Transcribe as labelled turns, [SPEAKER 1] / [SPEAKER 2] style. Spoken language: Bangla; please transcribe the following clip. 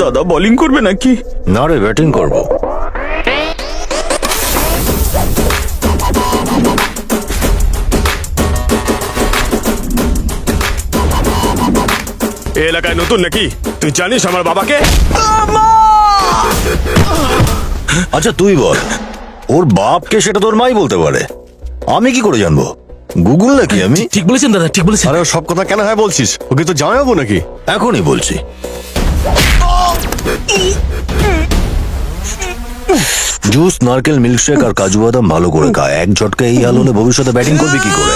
[SPEAKER 1] দাদা বোলিং করবে নাকি?
[SPEAKER 2] না রে ব্যাটিং করব।
[SPEAKER 3] এ এলাকায় নতুন নাকি? তুই জানিস আমার বাবাকে?
[SPEAKER 2] আচ্ছা তুই বল। ওর বাপকে সেটা তোর মাই বলতে পারে। আমি কি করে জানব? গুগল নাকি আমি?
[SPEAKER 4] ঠিক বলেছেন দাদা ঠিক বলেছেন।
[SPEAKER 5] আরে সব কথা কেন হয় বলছিস? ওকে তো জামাইবো নাকি?
[SPEAKER 2] এখনই বলছি। জুস নারকেল মিল্কশেক আর কাজু বাদাম ভালো করে খা এক ঝটকা এই আলোলে ভবিষ্যতে ব্যাটিং করবি কি করে?